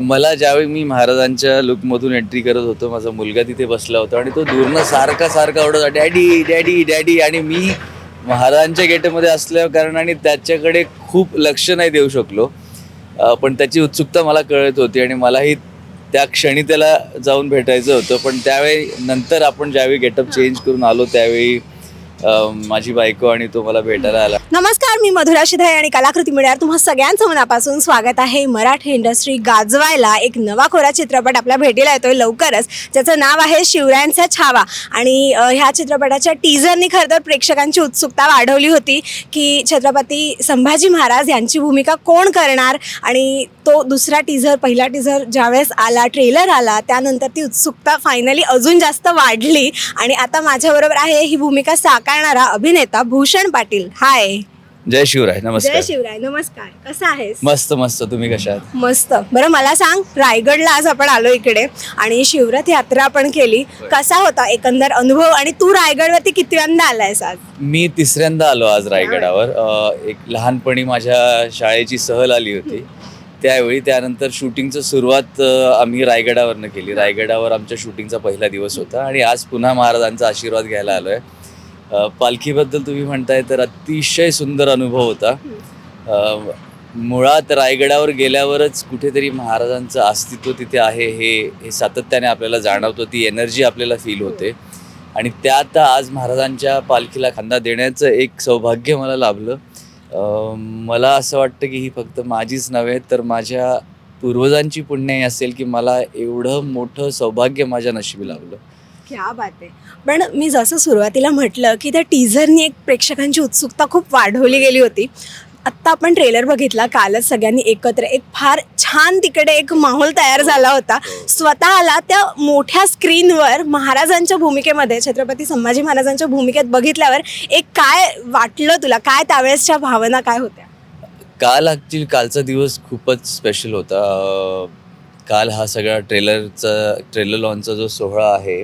मला ज्यावेळी मी महाराजांच्या लुकमधून एंट्री करत होतो माझा मुलगा तिथे बसला होता आणि तो दूरनं सारखा सारखा ओढत डॅडी डॅडी डॅडी आणि मी महाराजांच्या गेटमध्ये असल्या कारणाने त्याच्याकडे खूप लक्ष नाही देऊ शकलो. पण त्याची उत्सुकता मला कळत होती आणि मलाही त्या क्षणी त्याला जाऊन भेटायचं होतं. पण त्यावेळी नंतर आपण ज्यावेळी गेटअप चेंज करून आलो त्यावेळी माझी बायको आणि तो मला भेटायला आला. नमस्कार मी मधुरा शिधाई आणि कलाकृती मिळणार. तुम्हा सगळ्यांचं मनापासून स्वागत आहे. मराठी इंडस्ट्री गाजवायला एक नवा खोरा चित्रपट आपल्या भेटीला येतोय लवकरच. ज्याचं नाव आहे शिवरायांचा छावा. आणि ह्या चित्रपटाच्या टीझरनी खरं तर प्रेक्षकांची उत्सुकता वाढवली होती की छत्रपती संभाजी महाराज यांची भूमिका कोण करणार? आणि तो दुसरा टीझर पहिला टीझर ज्यावेळेस आला ट्रेलर आला त्यानंतर ती उत्सुकता फायनली अजून जास्त वाढली. आणि आता माझ्याबरोबर आहे ही भूमिका साकारणारा अभिनेता भूषण पाटील. हाय. जय शिवराय जय नमस्कार शिवराय नमस्कार. कसा आहेस? मस्त मस्त. तुम्ही कशा आहात? मस्त. बरं मला सांग रायगडला आज आपण आलो इकडे आणि शिवरथ यात्रा पण केली. कसा होता एकंदर अनुभव आणि तू रायगडवरती कितव्यांदा आलायस आज? मी तिसऱ्यांदा आलो आज रायगडावर. अ, एक लहानपणी माझ्या शाळेची सहल आली होती. त्यावेळी त्यानंतर शूटिंगचं सुरुवात अ, आम्ही रायगडावरनं केली. रायगडावर आमच्या शूटिंगचा पहिला दिवस होता आणि आज पुन्हा महाराजांचा आशीर्वाद घ्यायला आलो आहे पालखीबद्दल तुम्ही म्हणताय तर अतिशय सुंदर अनुभव होता. मुळात रायगडावर गेल्यावरच कुठेतरी महाराजांचं अस्तित्व तिथे आहे हे हे सातत्याने आपल्याला जाणवतं ती एनर्जी आपल्याला फील होते. आणि त्यात आज महाराजांच्या पालखीला खांदा देण्याचं एक सौभाग्य मला लाभलं. मला असं वाटतं की ही फक्त माझीच नव्हे तर माझ्या पूर्वजांची पुण्याई असेल की मला एवढं मोठं सौभाग्य माझ्या नशिबी लाभलं. क्या बात आहे. पण मी जसं सुरुवातीला म्हटलं की त्या टीझरनी एक प्रेक्षकांची उत्सुकता खूप वाढवली गेली होती. आत्ता आपण ट्रेलर बघितला कालच सगळ्यांनी एकत्र एक फार छान तिकडे एक माहोल तयार झाला होता. स्वतःला त्या मोठ्या स्क्रीनवर महाराजांच्या भूमिकेमध्ये छत्रपती संभाजी महाराजांच्या भूमिकेत बघितल्यावर एक काय वाटलं तुला? काय त्यावेळेसच्या भावना काय होत्या? काल ॲक्च्युली कालचा दिवस खूपच स्पेशल होता. काल हा सगळा ट्रेलरचा ट्रेलर लॉन्चचा जो सोहळा आहे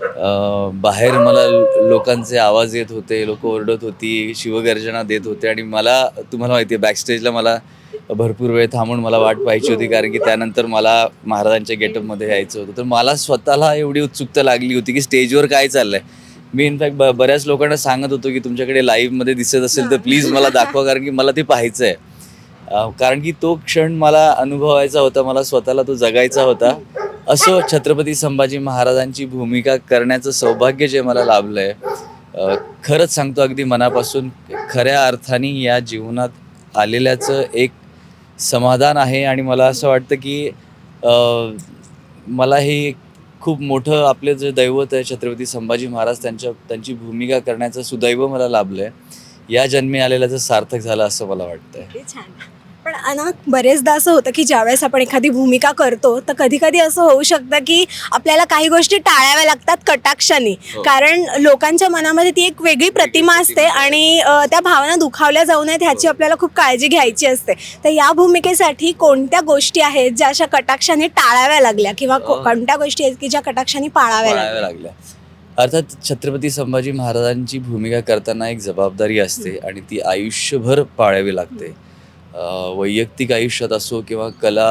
बाहेर मला लोकांचे आवाज येत होते लोक ओरडत होती शिवगर्जना देत होते आणि मला तुम्हाला माहिती आहे बॅकस्टेजला मला भरपूर वेळ थांबून मला वाट पाहायची होती कारण की त्यानंतर मला महाराजांच्या गेटअपमध्ये यायचं होतं. तर मला स्वतःला एवढी उत्सुकता लागली होती की स्टेजवर काय चाललंय. मी इनफॅक्ट ब बऱ्याच लोकांना सांगत होतो की तुमच्याकडे लाईव्हमध्ये दिसत असेल तर प्लीज मला दाखवा कारण की मला ते पाहायचं आहे कारण की तो क्षण मला अनुभवायचा होता मला स्वतःला तो जगायचा होता. असो छत्रपती संभाजी महाराजांची भूमिका करण्याचं सौभाग्य जे मला लाभलं आहे खरंच सांगतो अगदी मनापासून खऱ्या अर्थाने या जीवनात आलेल्याचं एक समाधान आहे आणि मला असं वाटतं की मला हे खूप मोठं आपलं जे दैवत आहे छत्रपती संभाजी महाराज त्यांच्या त्यांची भूमिका करण्याचं सुदैव मला लाभलं आहे या जन्मी आलेल्याचं सार्थक झालं असं मला वाटतंय. आहे पण अना बरेचदा असं होतं की ज्यावेळेस आपण एखादी भूमिका करतो तर कधी कधी असं होऊ शकतं की आपल्याला काही गोष्टी टाळाव्या लागतात कटाक्षाने. हो. कारण लोकांच्या मनामध्ये ती एक वेगळी प्रतिमा असते आणि त्या भावना दुखावल्या जाऊ नयेत ह्याची हो. आपल्याला खूप काळजी घ्यायची असते. तर या भूमिकेसाठी कोणत्या गोष्टी आहेत ज्या अशा कटाक्षाने टाळाव्या लागल्या? किंवा. कोणत्या गोष्टी आहेत की ज्या कटाक्षाने पाळाव्या लागल्या? अर्थात छत्रपती संभाजी महाराजांची भूमिका करताना एक जबाबदारी असते आणि ती आयुष्यभर पाळावी लागते. वैयक्तिक आयुष्यात असो किंवा कला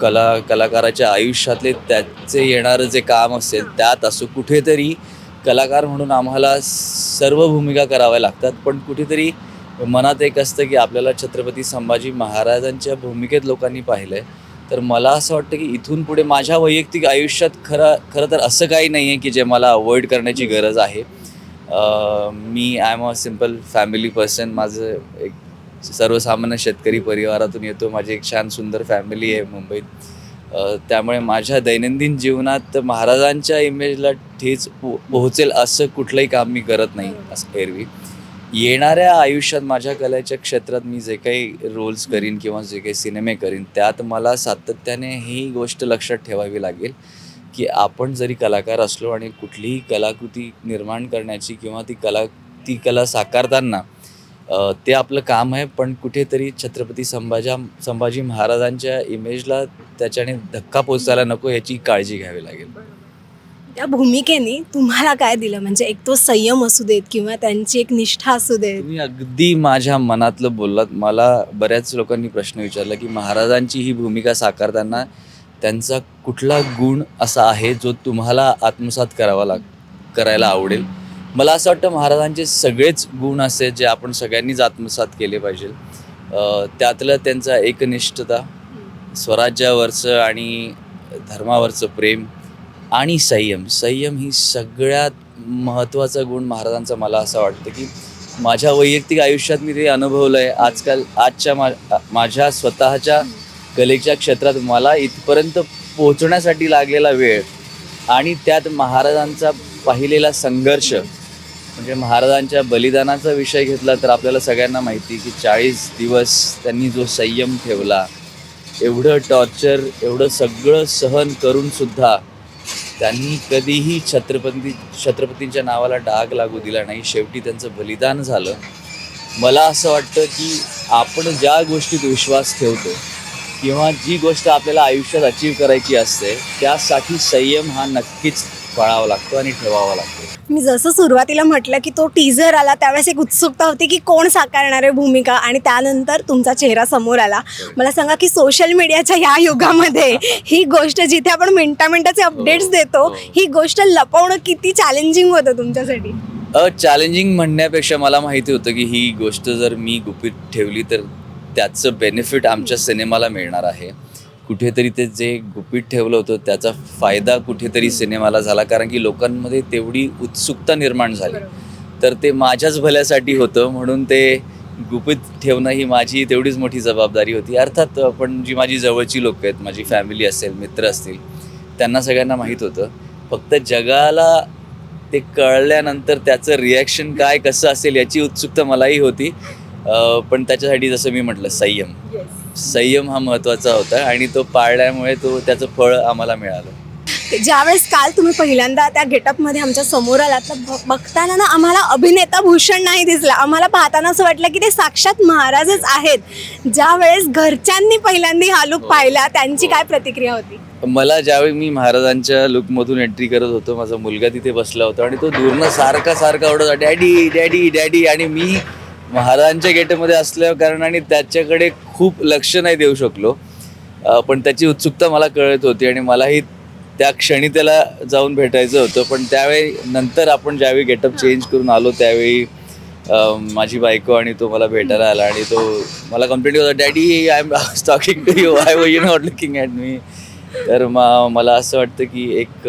कला कलाकाराच्या आयुष्यातले त्याचे येणारं जे काम असेल त्यात असो कुठेतरी कलाकार म्हणून आम्हाला सर्व भूमिका कराव्या लागतात. पण कुठेतरी मनात एक असतं की आपल्याला छत्रपती संभाजी महाराजांच्या भूमिकेत लोकांनी पाहिलं आहे तर मला असं वाटतं की इथून पुढे माझ्या वैयक्तिक आयुष्यात खरं खरं तर असं काही नाही आहे की जे मला अवॉइड करण्याची गरज आहे. मी I am a simple family person. माझं एक सर्वसामान्य शेतकरी परिवारातून येतो. माझी एक छान सुंदर फॅमिली आहे मुंबईत. त्यामुळे माझ्या दैनंदिन जीवनात महाराजांच्या इमेजला ठेच पो पोहोचेल असं कुठलंही काम मी करत नाही असं एरवी. येणाऱ्या आयुष्यात माझ्या कलेच्या क्षेत्रात मी जे काही रोल्स करीन किंवा जे काही सिनेमे करीन त्यात मला सातत्याने ही गोष्ट लक्षात ठेवावी लागेल की आपण जरी कलाकार असलो आणि कुठलीही कलाकृती निर्माण करण्याची किंवा ती कला ती कला साकारताना ते आपलं काम आहे पण कुठेतरी छत्रपती संभाजा संभाजी महाराजांच्या इमेजला त्याच्याने धक्का पोचायला नको याची काळजी घ्यावी लागेल. त्या भूमिकेने तुम्हाला काय दिलं? म्हणजे एक तो संयम असू देत किंवा त्यांची एक निष्ठा असू देत. तुम्ही अगदी माझ्या मनातलं बोललात. मला बऱ्याच लोकांनी प्रश्न विचारला की महाराजांची ही भूमिका साकारताना त्यांचा कुठला गुण असा आहे जो तुम्हाला आत्मसात करावा लाग करायला आवडेल? मला असं वाटतं महाराजांचे सगळेच गुण असे जे आपण सगळ्यांनीच आत्मसात केले पाहिजे. त्यातलं त्यांचा एकनिष्ठता स्वराज्यावरचं आणि धर्मावरचं प्रेम आणि संयम. संयम ही सगळ्यात महत्त्वाचा गुण महाराजांचा मला असं वाटतं की माझ्या वैयक्तिक आयुष्यात मी ते अनुभवलं आहे आजकाल आजच्या मा माझ्या स्वतःच्या कलेच्या क्षेत्रात मला इथपर्यंत पोहोचण्यासाठी लागलेला वेळ आणि त्यात महाराजांचा पाहिलेला संघर्ष म्हणजे महाराजांच्या बलिदानाचा विषय घेतला तर आपल्याला सगळ्यांना माहिती की चाळीस दिवस त्यांनी जो संयम ठेवला एवढं टॉर्चर एवढं सगळं सहन करूनसुद्धा त्यांनी कधीही छत्रपती छत्रपतींच्या नावाला डाग लागू दिला नाही. शेवटी त्यांचं बलिदान झालं. मला असं वाटतं की आपण ज्या गोष्टीत विश्वास ठेवतो किंवा जी गोष्ट आपल्याला आयुष्यात अचीव करायची असते त्यासाठी संयम हा नक्कीच पाळावा लागतो आणि ठेवावा लागतो. मी जसं सुरुवातीला म्हटलं की तो टीझर आला त्यावेळेस एक उत्सुकता होती की कोण साकारणार आहे भूमिका आणि त्यानंतर तुमचा चेहरा समोर आला. मला सांगा की सोशल मीडियाच्या ह्या युगामध्ये ही गोष्ट जिथे आपण मिनटा मिनटाचे अपडेट्स देतो हो. ही गोष्ट लपवणं किती चॅलेंजिंग होतं तुमच्यासाठी? चॅलेंजिंग म्हणण्यापेक्षा मला माहिती होतं की ही गोष्ट जर मी गुपित ठेवली तर त्याचं बेनिफिट आमच्या सिनेमाला मिळणार आहे. कुठेतरी ते जे गुपित ठेवलं होतं त्याचा फायदा कुठेतरी सिनेमाला झाला. कारण की लोकांमध्ये तेवढी उत्सुकता निर्माण झाली. तर ते माझ्याच भल्यासाठी होतं. म्हणून ते गुपित ठेवणं ही माझी तेवढीच मोठी जबाबदारी होती. अर्थात पण जी माझी जवळची लोक आहेत माझी फॅमिली असेल मित्र असतील त्यांना सगळ्यांना माहीत होतं. फक्त जगाला ते कळल्यानंतर त्याचं रिॲक्शन काय कसं असेल याची उत्सुकता मलाही होती. पण त्याच्यासाठी जसं मी म्हटलं संयम. संयम हा महत्त्वाचा होता आणि तो पाळल्यामुळे तो त्याचं फळ आम्हाला मिळालं. ज्यावेळेस काल तुम्ही पहिल्यांदा त्या गेटअपमध्ये आमच्यासमोर आलात तर बघताना ना आम्हाला अभिनेता भूषण नाही दिसला. आम्हाला पाहताना असं वाटलं की ते साक्षात महाराजच आहेत. ज्या वेळेस घरच्यांनी पहिल्यांदा हा लुक पाहिला त्यांची काय प्रतिक्रिया होती? मला ज्यावेळी मी महाराजांच्या लुकमधून एंट्री करत होतो माझा मुलगा तिथे बसला होता आणि तो दूरनं सारखा सारखा ओढत डॅडी डॅडी डॅडी आणि मी महाराजांच्या गेटमध्ये असल्या कारणाने त्याच्याकडे खूप लक्ष नाही देऊ शकलो. पण त्याची उत्सुकता मला कळत होती आणि मलाही त्या क्षणी त्याला जाऊन भेटायचं होतं. पण त्यावेळी नंतर आपण ज्यावेळी गेटअप चेंज करून आलो त्यावेळी माझी बायको आणि तो मला भेटायला आला आणि तो मला कंप्लेंट होता daddy I am talking to you I you not looking at me तर मा मला असं वाटतं की एक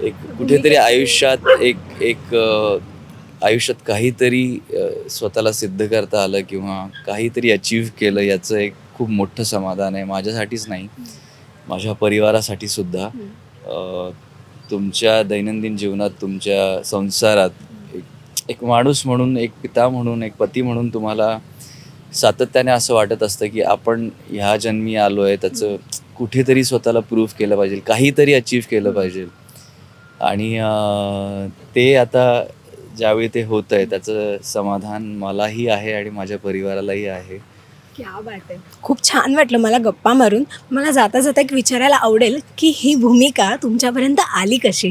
एक कुठेतरी आयुष्यात एक एक आयुष्यात काहीतरी स्वतःला सिद्ध करता आलं किंवा काहीतरी अचीव केलं याचं एक खूप मोठं समाधान आहे माझ्यासाठीच नाही. माझ्या परिवारासाठी सुद्धा. तुमच्या दैनंदिन जीवनात तुमच्या संसारात एक एक माणूस म्हणून एक पिता म्हणून एक पती म्हणून तुम्हाला सातत्याने असं वाटत असतं की आपण ह्या जन्मी आलो आहे त्याचं कुठेतरी स्वतःला प्रूव्ह केलं पाहिजे काहीतरी अचीव केलं पाहिजे. आणि ते आता ज्यावेळी ते होतं आहे त्याचं समाधान मलाही आहे आणि माझ्या परिवारालाही आहे. खूप छान वाटलं मला गप्पा मारून. मला जाता जाता एक विचारायला आवडेल की ही भूमिका तुमच्यापर्यंत आली कशी?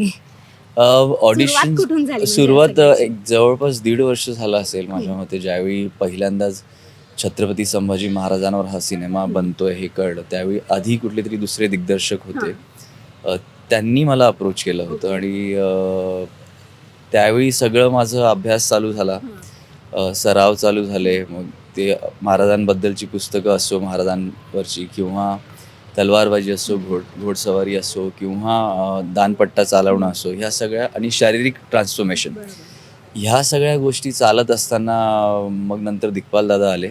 ऑडिशन कुठून झाली म्हणजे सुरुवात? एक जवळपास दीड वर्ष झालं असेल माझ्या मते. ज्यावेळी पहिल्यांदाच छत्रपती संभाजी महाराजांवर हा सिनेमा बनतोय हे कळलं. त्यावेळी आधी कुठले तरी दुसरे दिग्दर्शक होते. त्यांनी मला अप्रोच केलं होतं आणि त्यावेळी सगळं माझं अभ्यास चालू झाला. अ, सराव चालू झाले. मग ते महाराजांबद्दलची पुस्तकं असो महाराजांवरची किंवा तलवारबाजी असो घोड घोडसवारी असो किंवा अ, दानपट्टा चालवणं असो ह्या सगळ्या आणि शारीरिक ट्रान्सफॉर्मेशन. ह्या सगळ्या गोष्टी चालत असताना मग नंतर दिग्पाल दादा आले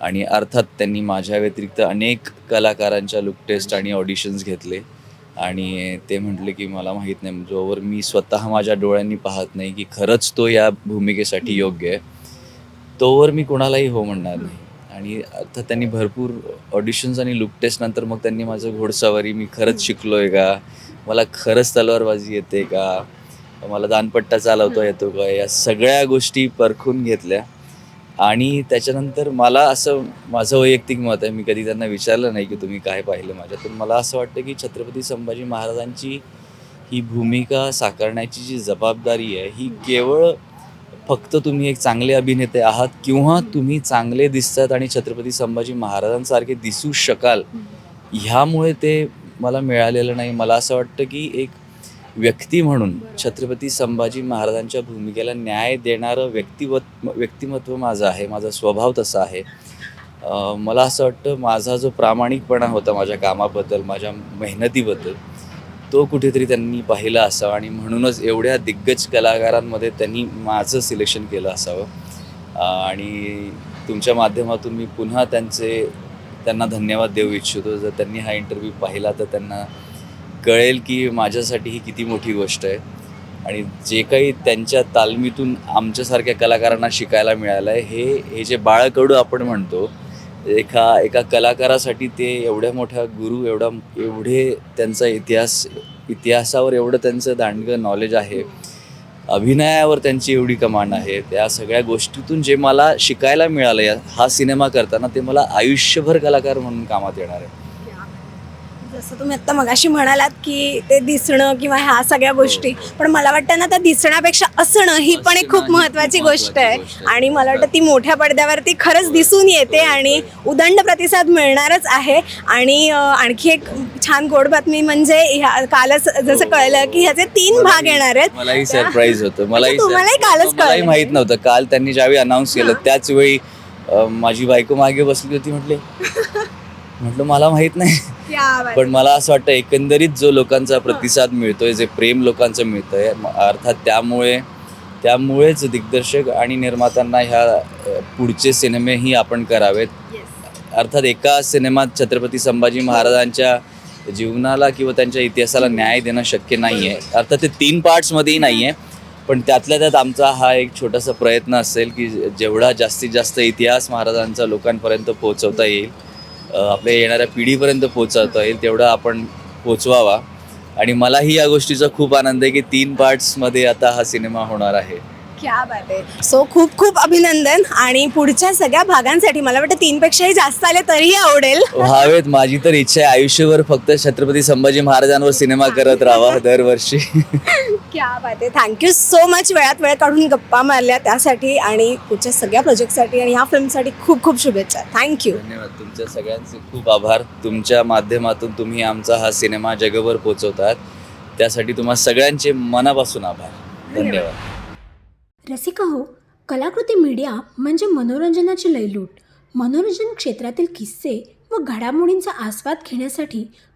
आणि अर्थात त्यांनी माझ्या व्यतिरिक्त अनेक कलाकारांच्या लुक टेस्ट आणि ऑडिशन्स घेतले. आणि ते म्हटले की मला माहीत नाही जोवर मी स्वतः माझ्या डोळ्यांनी पाहत नाही की खरंच तो या भूमिकेसाठी योग्य आहे तोवर मी कोणालाही हो म्हणणार नाही. आणि अर्थात त्यांनी भरपूर ऑडिशन्स आणि लुक टेस्ट नंतर मग त्यांनी माझं घोडसावारी मी खरंच शिकलो आहे का? मला खरंच तलवारबाजी येते का? मला दानपट्टा चालवता येतो का? या सगळ्या गोष्टी परखून घेतल्या. आणि त्याच्यानंतर मला असं माझं वैयक्तिक मत आहे मी कधी त्यांना विचारलं नाही की तुम्ही काय पाहिलं माझ्यातून मला असं वाटतं की छत्रपती संभाजी महाराजांची ही भूमिका साकारण्याची जी जबाबदारी आहे ही केवळ फक्त तुम्ही एक चांगले अभिनेते आहात किंवा तुम्ही चांगले दिसतात आणि छत्रपती संभाजी महाराजांसारखे दिसू शकाल ह्यामुळे ते मला मिळालेलं नाही. मला असं वाटतं की एक व्यक्ती म्हणून छत्रपती संभाजी महाराजांच्या भूमिकेला न्याय देणारं व्यक्तिवत व्यक्तिमत्व माझं आहे माझा स्वभाव तसा आहे. मला असं वाटतं माझा जो प्रामाणिकपणा होता माझ्या कामाबद्दल माझ्या मेहनतीबद्दल तो कुठेतरी त्यांनी पाहिला असावा आणि म्हणूनच एवढ्या दिग्गज कलाकारांमध्ये त्यांनी माझं सिलेक्शन केलं असावं. आणि तुमच्या माध्यमातून मी पुन्हा त्यांचे त्यांना धन्यवाद देऊ इच्छितो. जर त्यांनी हा इंटरव्ह्यू पाहिला तर त्यांना कळेल की माझ्यासाठी ही किती मोठी गोष्ट आहे. आणि जे काही त्यांच्या तालमीतून आमच्यासारख्या कलाकारांना शिकायला मिळालं आहे हे हे जे बाळकडू आपण म्हणतो एका एका कलाकारासाठी ते एवढ्या मोठ्या गुरु एवढा एवढे त्यांचा इतिहास इतिहासावर एवढं त्यांचं दांडगं नॉलेज आहे. अभिनयावर त्यांची एवढी कमांड आहे. त्या सगळ्या गोष्टीतून जे मला शिकायला मिळालं या हा सिनेमा करताना ते मला आयुष्यभर कलाकार म्हणून कामात येणार आहे. जसं तुम्ही आत्ता मगाशी म्हणालात की ते दिसणं किंवा ह्या सगळ्या गोष्टी पण मला वाटतं ना त्या दिसण्यापेक्षा असणं ही पण एक खूप ही महत्वाची गोष्ट आहे. महत्त्वाची गोष्ट आहे. आणि मला वाटतं ती मोठ्या पडद्यावरती खरंच दिसून येते आणि उदंड प्रतिसाद मिळणारच आहे. आणि आणखी एक छान गोड बातमी म्हणजे ह्या कालच जसं कळलं की ह्याचे तीन भाग येणार आहेत. मलाही सरप्राईज होतं. मलाही अच्छा, तुम्हालाही कालच मलाही कळलं. माहीत नव्हतं. काल त्यांनी ज्यावेळी अनाऊन्स केलं त्याच वेळी माझी बायको मागे बसली होती म्हटले. म्हटलं मला माहीत नाही. पण मला असं वाटतं एकंदरीत जो लोकांचा प्रतिसाद मिळतोय जे प्रेम लोकांचं मिळतंय अर्थात त्यामुळे त्यामुळेच दिग्दर्शक आणि निर्मात्यांना ह्या पुढचे सिनेमेही आपण करावेत. अर्थात एका सिनेमात छत्रपती संभाजी महाराजांच्या जीवनाला किंवा त्यांच्या इतिहासाला न्याय देणं शक्य नाही आहे अर्थात ते तीन पार्ट्समध्येही नाही आहे पण त्यातल्या त्यात आमचा हा एक छोटासा प्रयत्न असेल की जेवढा जास्तीत जास्त इतिहास महाराजांचा लोकांपर्यंत पोहोचवता येईल आपल्या येणाऱ्या पिढीपर्यंत पोहोचवता येईल तेवढा आपण पोचवावा आणि मलाही या गोष्टीचा खूप आनंद आहे की तीन पार्ट्समध्ये आता हा सिनेमा होणार आहे. क्या बात आहे. सो खूप खूप अभिनंदन आणि पुढच्या सगळ्या भागांसाठी मला वाटतं तीनपेक्षाही जास्त आले तरीही आवडेल. व्हावेत माझी तर इच्छा आहे. आयुष्यभर फक्त छत्रपती संभाजी महाराजांवर सिनेमा करत राहावा दरवर्षी. क्या बात आहे थँक्यू सो मच वेळात वेळ काढून गप्पा मारल्या त्यासाठी आणि पुढच्या सगळ्या प्रोजेक्टसाठी आणि ह्या फिल्मसाठी खूप खूप शुभेच्छा. थँक्यू धन्यवाद. तुमच्या सगळ्यांचे खूप आभार. तुमच्या माध्यमातून तुम्ही आमचा हा सिनेमा जगभर पोचवतात त्यासाठी तुम्हा सगळ्यांचे मनापासून आभार. धन्यवाद. रसिका हो कलाकृती मीडिया म्हणजे मनोरंजनाची लयलूट. मनोरंजन क्षेत्रातील किस्से व घडामोडींचा आस्वाद घेण्यासाठी